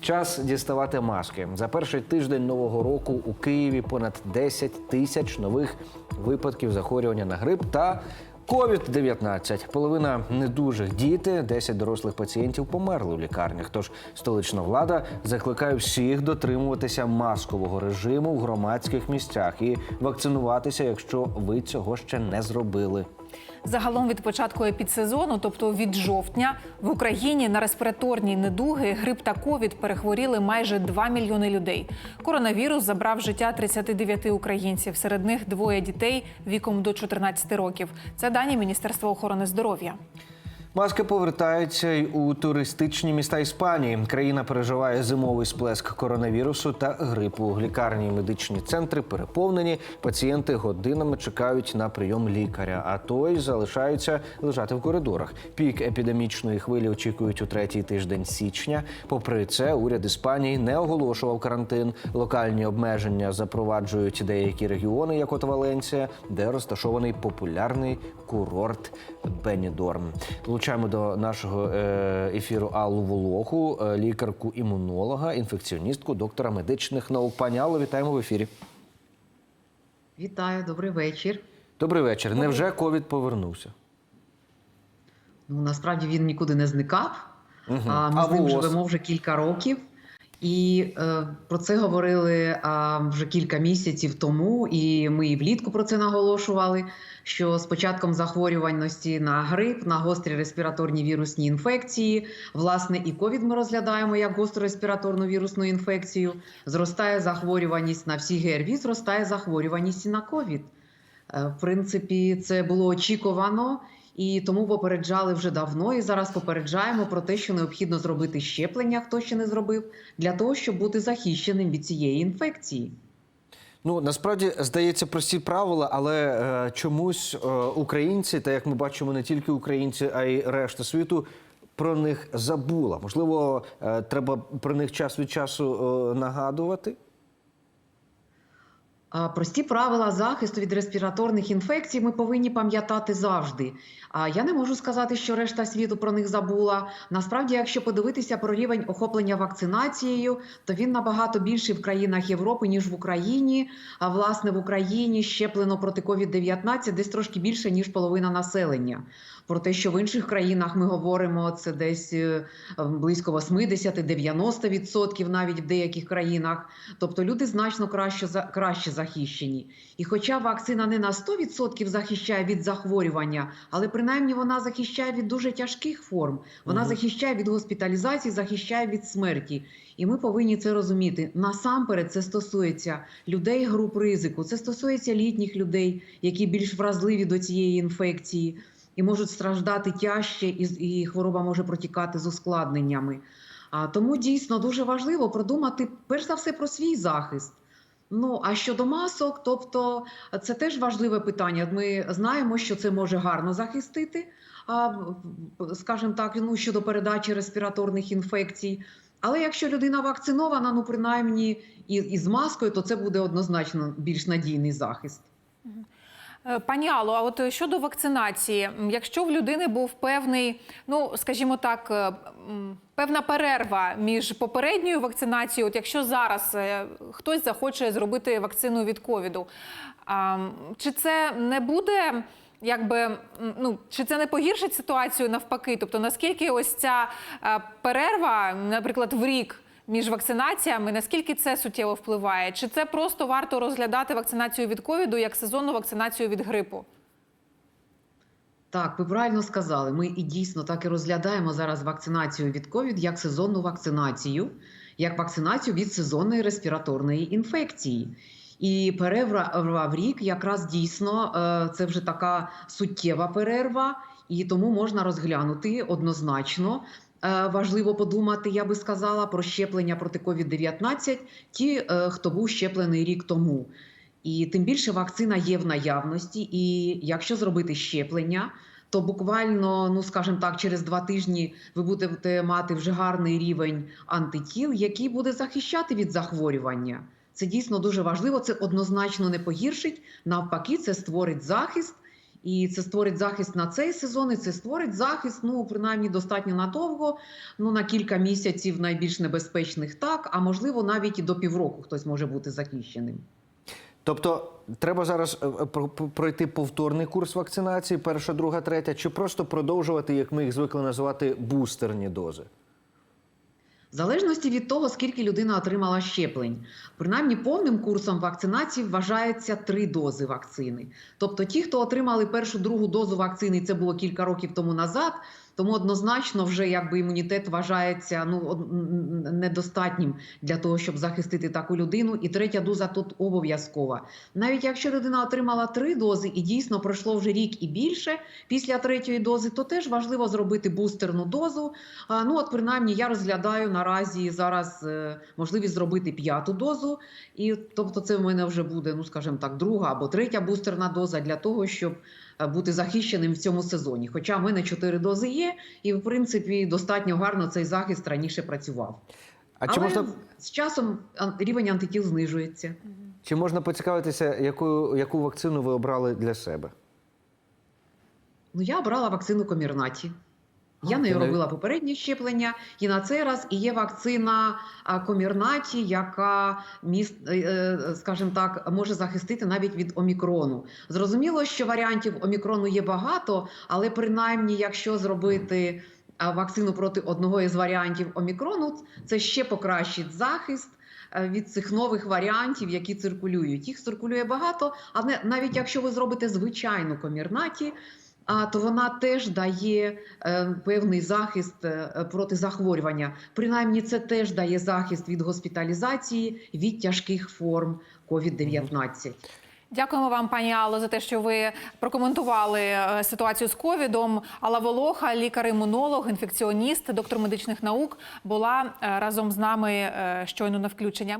Час діставати маски. За перший тиждень нового року у Києві понад 10 тисяч нових випадків захворювання на грип та COVID-19. Половина недужих діти, 10 дорослих пацієнтів померли в лікарнях. Тож столична влада закликає всіх дотримуватися маскового режиму в громадських місцях і вакцинуватися, якщо ви цього ще не зробили. Загалом від початку епідсезону, тобто від жовтня, в Україні на респіраторні недуги, грип та ковід перехворіли майже 2 мільйони людей. Коронавірус забрав життя 39 українців. Серед них двоє дітей віком до 14 років. Це дані Міністерства охорони здоров'я. Маски повертаються й у туристичні міста Іспанії. Країна переживає зимовий сплеск коронавірусу та грипу. Лікарні і медичні центри переповнені. Пацієнти годинами чекають на прийом лікаря, а той залишаються лежати в коридорах. Пік епідемічної хвилі очікують у третій тиждень січня. Попри це, уряд Іспанії не оголошував карантин. Локальні обмеження запроваджують деякі регіони, як от Валенція, де розташований популярний курорт Бенідорм. Долучаємо до нашого е, ефіру Аллу Волоху, е, лікарку-імунолога, інфекціоністку, доктора медичних наук. Пані Алло, вітаємо в ефірі. Вітаю, добрий вечір. Добрий вечір. Невже ковід повернувся? Ну насправді він нікуди не зникав. Угу. А ми А з ним ВОЗ? живемо вже кілька років. І е, про це говорили а, вже кілька місяців тому, і ми і влітку про це наголошували. Що з початком захворюваності на грип, на гострі респіраторні вірусні інфекції, власне, і ковід ми розглядаємо як гостру респіраторну вірусну інфекцію. Зростає захворюваність на всі ГРВІ, зростає захворюваність і на ковід. Е, В принципі, це було очікувано. І тому попереджали вже давно, і зараз попереджаємо про те, що необхідно зробити щеплення, хто ще не зробив, для того, щоб бути захищеним від цієї інфекції. Ну насправді здається прості правила, але е, чомусь е, українці, та як ми бачимо, не тільки українці, а й решта світу. Про них забула. Можливо, е, треба про них час від часу е, нагадувати. Прості правила захисту від респіраторних інфекцій ми повинні пам'ятати завжди. А я не можу сказати, що решта світу про них забула. Насправді, якщо подивитися про рівень охоплення вакцинацією, то він набагато більший в країнах Європи ніж в Україні. А власне в Україні щеплено проти COVID-19 десь трошки більше ніж половина населення. Про те, що в інших країнах ми говоримо, це десь е, близько 80-90% навіть в деяких країнах. Тобто люди значно краще краще захищені. І хоча вакцина не на 100% захищає від захворювання, але принаймні вона захищає від дуже тяжких форм. Вона Мгм. захищає від госпіталізації, захищає від смерті. І ми повинні це розуміти. Насамперед, це стосується людей груп ризику, це стосується літніх людей, які більш вразливі до цієї інфекції і можуть страждати тяжче, і, і хвороба може протікати з ускладненнями. А тому дійсно дуже важливо продумати перш за все про свій захист. Ну а щодо масок, тобто це теж важливе питання. Ми знаємо, що це може гарно захистити, скажімо так, ну щодо передачі респіраторних інфекцій. Але якщо людина вакцинована, ну принаймні і з маскою, то це буде однозначно більш надійний захист. Е, Пані Алло, а от щодо вакцинації, якщо в людини був певний, ну скажімо так, е, певна перерва між попередньою вакцинацією, от якщо зараз е, хтось захоче зробити вакцину від ковіду, чи це не буде? Якби ну чи це не погіршить ситуацію навпаки? Тобто наскільки ось ця перерва, наприклад, в рік між вакцинаціями, наскільки це суттєво впливає? Чи це просто варто розглядати вакцинацію від ковіду як сезонну вакцинацію від грипу? Так, ви правильно сказали. Ми і дійсно так і розглядаємо зараз вакцинацію від ковід як сезонну вакцинацію, як вакцинацію від сезонної респіраторної інфекції. І перерва в рік якраз дійсно е, це вже така суттєва перерва, і тому можна розглянути однозначно. Е, Важливо подумати, я би сказала, про щеплення проти COVID-19 ті, е, хто був щеплений рік тому. І тим більше вакцина є в наявності, і якщо зробити щеплення, то буквально, ну скажімо так, через два тижні ви будете мати вже гарний рівень антитіл, який буде захищати від захворювання. Це дійсно дуже важливо. Це однозначно не погіршить. Навпаки, це створить захист І це створить захист на цей сезон, і це створить захист, ну принаймні достатньо надовго, ну на кілька місяців найбільш небезпечних так, а можливо навіть і до півроку хтось може бути захищеним. Тобто треба зараз е, е, про- про- пройти повторний курс вакцинації, перша, друга, третя, чи просто продовжувати, як ми їх звикли називати, бустерні дози? В залежності від того, скільки людина отримала щеплень, принаймні повним курсом вакцинації вважається три дози вакцини. Тобто, ті, хто отримали першу другу дозу вакцини, це було кілька років тому назад. Тому однозначно вже якби імунітет вважається ну недостатнім для того, щоб захистити таку людину. І третя доза тут обов'язкова. Навіть якщо людина отримала три дози і дійсно пройшло вже рік і більше після третьої дози, то теж важливо зробити бустерну дозу. А, Ну, от принаймні, я розглядаю наразі зараз е, можливість зробити п'яту дозу, і тобто, це в мене вже буде, ну скажімо так, друга або третя бустерна доза для того, щоб бути захищеним в цьому сезоні. Хоча в мене чотири дози є, і в принципі достатньо гарно цей захист раніше працював. А чи Але можна, з часом рівень антитіл знижується. чи можна поцікавитися, яку, яку вакцину ви обрали для себе? Ну, я обрала вакцину Комірнаті. Я А, нею робила попереднє щеплення, і на цей раз і є вакцина Комірнаті, яка міст, е, е, скажімо так, може захистити навіть від омікрону. Зрозуміло, що варіантів омікрону є багато, але принаймні, якщо зробити вакцину проти одного із варіантів омікрону, це ще покращить захист. е, Від цих нових варіантів, які циркулюють, їх циркулює багато. Але навіть якщо ви зробите звичайну комірнаті, то вона теж дає е, певний захист е, проти захворювання. Принаймні, це теж дає захист від госпіталізації, від тяжких форм COVID-19. Дякуємо вам, пані Алло, за те, що ви прокоментували е, ситуацію з ковідом. Алла Волоха, лікар-імунолог, інфекціоніст, доктор медичних наук, була разом з нами щойно на включення.